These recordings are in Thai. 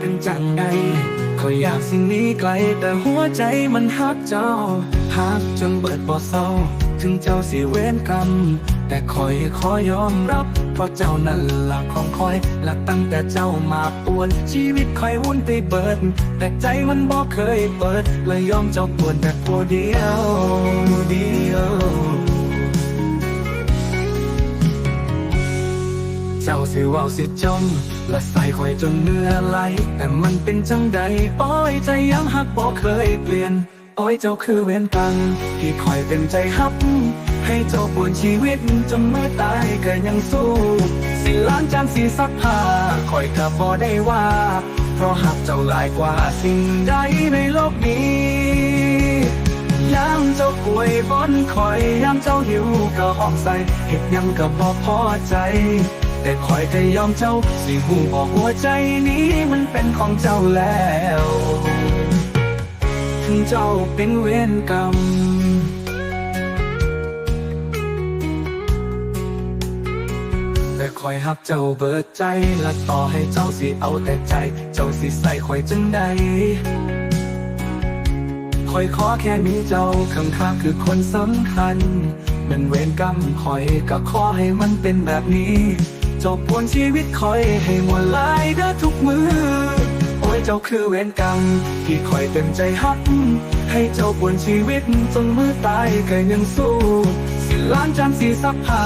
เป็นจังใดคอยอยากสิ่งนี้ไกล แต่หัวใจมันฮักเจ้าฮักจนเบิดบ่เศร้า ถึงเจ้าสิเว้นกรรม แต่คอยขอยอมรับ เพราะเจ้านั่นละของคอย และตั้งแต่เจ้ามาปวน ชีวิตคอยวุ่นไปเบิด แต่ใจมันบ่เคยเปิดเลยยอมเจ้าปวดแต่ผู้เดียวเดียวเจ้าสิว่าสิจม และใส่คอยจนเนื้อไหล แต่มันเป็นจังใดโอ้ยใจยังหักบ่เคยเปลี่ยนโอ้ยเจ้าคือเวรกรรมที่คอยเป็นใจฮับ ให้เจ้าปวดชีวิตจนเมื่อตายก็ยังสู้ สิล้างจานสีซักผ้าคอยกับบ่ได้ว่า เพราะหักเจ้าหลายกว่าสิ่งใดในโลกนี้ยามเจ้าป่วยบนคอยยามเจ้าหิวก็ห้องใส่เห็ดยังก็บ่พอใจ แต่คอยก็ยอมเจ้า สิหูบอกหัวใจนี้มันเป็นของเจ้าแล้วถึงเจ้าเป็นเวรกรรมแต่คอยหักเจ้าเบิดใจและต่อให้เจ้าสิเอาแต่ใจ เจ้าสิใส่คอยจังใดคอยขอแค่มีเจ้าข้างๆคือคนสำคัญ เป็นเวรกรรมคอยก็ขอให้มันเป็นแบบนี้ จบปวนชีวิตคอยให้มวลลายได้ทุกมือ โอ้ยเจ้าคือเวรกรรมที่คอยเต็มใจฮัก ให้เจ้าปวนชีวิตจนมือตายก็ยังสู้ สิล้านจานสีซักผ้า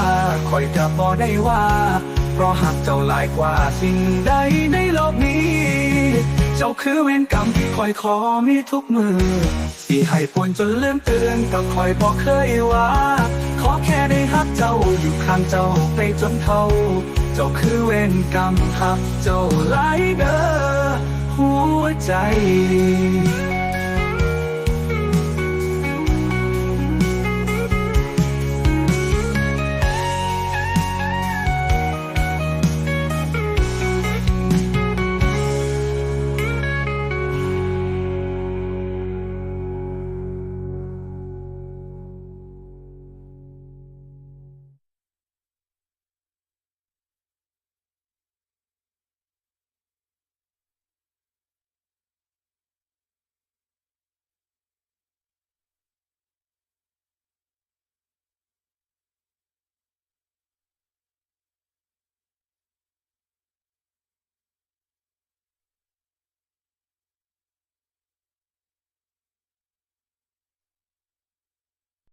คอยก็บอได้ว่า เพราะหักเจ้าหลายกว่าสิ่งใดในโลกนี้ เจ้าคือเวรกรรมที่คอยขอมีทุกมือ ที่ให้ปนจนลืมเตือนก็คอยบอกเคยว่า ขอแค่ได้ฮักเจ้าอยู่ข้างเจ้าไปจนเท่า เจ้าคือเวรกรรมหักเจ้าหลายเด้อหัวใจ